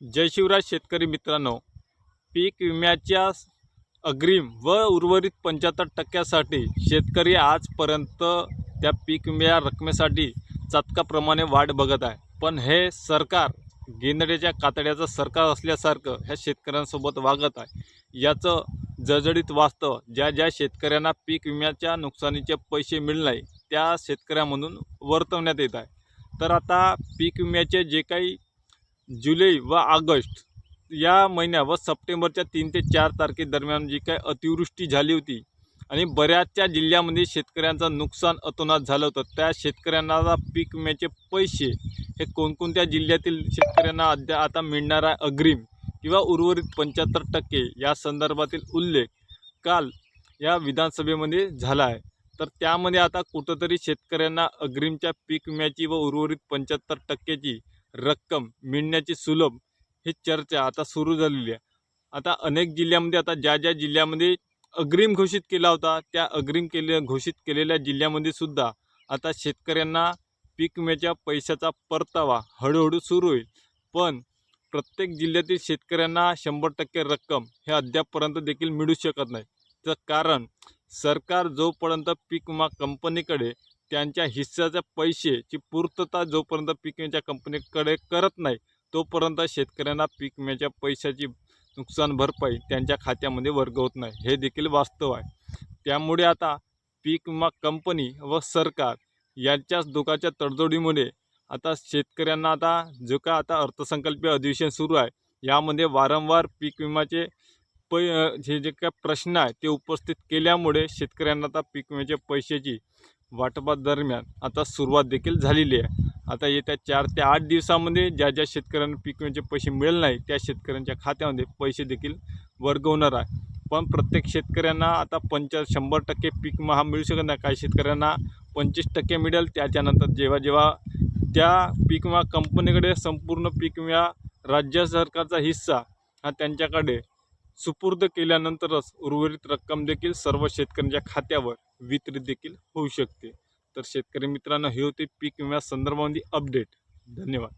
जय शिवराज शेतकरी मित्रांनो. पीक विम्याच्या अग्रिम व उर्वरित पंच्याहत्तर टक्क्यासाठी शेतकरी आजपर्यंत त्या पीक विम्या रकमेसाठी चातकाप्रमाणे वाट बघत आहे. पण हे सरकार गेंदड्याच्या कातड्याचं सरकार असल्यासारखं ह्या शेतकऱ्यांसोबत वागत आहे. याचं जळजळीत वास्तव ज्या ज्या शेतकऱ्यांना पीक विम्याच्या नुकसानीचे पैसे मिळणार त्या शेतकऱ्यामधून वर्तवण्यात येत आहे. तर आता पीक विम्याचे जे काही जुलै व ऑगस्ट या महिन्या व सप्टेंबरच्या तीन ते चार तारखेदरम्यान जी काय अतिवृष्टी झाली होती आणि बऱ्याचशा जिल्ह्यामध्ये शेतकऱ्यांचं नुकसान अतोनात झालं होतं. त्या शेतकऱ्यांना पीक विम्याचे पैसे हे कोणकोणत्या जिल्ह्यातील शेतकऱ्यांना अद्या आता मिळणार आहे अग्रिम किंवा उर्वरित पंच्याहत्तर टक्के या संदर्भातील उल्लेख काल या विधानसभेमध्ये झाला आहे. तर त्यामध्ये आता कुठंतरी शेतकऱ्यांना अग्रिमच्या पीक विम्याची व उर्वरित पंच्याहत्तर टक्क्याची रक्कम मिळण्याची सुलभ ही चर्चा आता सुरू झालेली आहे. आता अनेक जिल्ह्यामध्ये आता ज्या ज्या जिल्ह्यामध्ये अग्रिम घोषित केला होता त्या अग्रिम केले घोषित केलेल्या जिल्ह्यामध्ये सुद्धा आता शेतकऱ्यांना पीक विम्याच्या पैशाचा परतावा हळूहळू सुरू होईल. पण प्रत्येक जिल्ह्यातील शेतकऱ्यांना शंभर टक्के रक्कम हे अद्यापपर्यंत देखील मिळू शकत नाही. तर कारण सरकार जोपर्यंत पीक विमा कंपनीकडे त्यांच्या हिस्साच्या पैसेची पूर्तता जोपर्यंत पीक विम्याच्या कंपनीकडे करत नाही तोपर्यंत शेतकऱ्यांना पीक विम्याच्या पैशाची नुकसान भरपाई त्यांच्या खात्यामध्ये वर्ग होत नाही. हे देखील वास्तव आहे. त्यामुळे आता पीक विमा कंपनी व सरकार यांच्याच दुखाच्या तडजोडीमुळे आता शेतकऱ्यांना आता जो का आता अर्थसंकल्पीय अधिवेशन सुरू आहे यामध्ये वारंवार पीक विम्याचे पै हे जे काय प्रश्न आहे ते उपस्थित केल्यामुळे शेतकऱ्यांना आता पीक विम्याच्या पैशाची वाटपादरम्यान आता सुरुवात देखील झालेली आहे. आता येत्या चार ते आठ दिवसामध्ये ज्या ज्या शेतकऱ्यांना पीक विम्याचे पैसे मिळेल नाही त्या शेतकऱ्यांच्या खात्यामध्ये पैसे देखील वर्ग होणार आहे. पण प्रत्येक शेतकऱ्यांना आता पंचा शंभर टक्के पीक विमा हा मिळू शकत नाही. काही शेतकऱ्यांना पंचवीस टक्के मिळेल त्याच्यानंतर जेव्हा जेव्हा त्या पीक विमा कंपनीकडे संपूर्ण पीक विमा राज्य सरकारचा हिस्सा हा त्यांच्याकडे सुपूर्द केल्यानंतरच उर्वरित रक्कम देखील सर्व शेतकऱ्यांच्या खात्यावर वितरित देखील होऊ शकते. तर शेतकरी मित्रांनो हे होते पीक विम्या संदर्भामध्ये अपडेट धन्यवाद.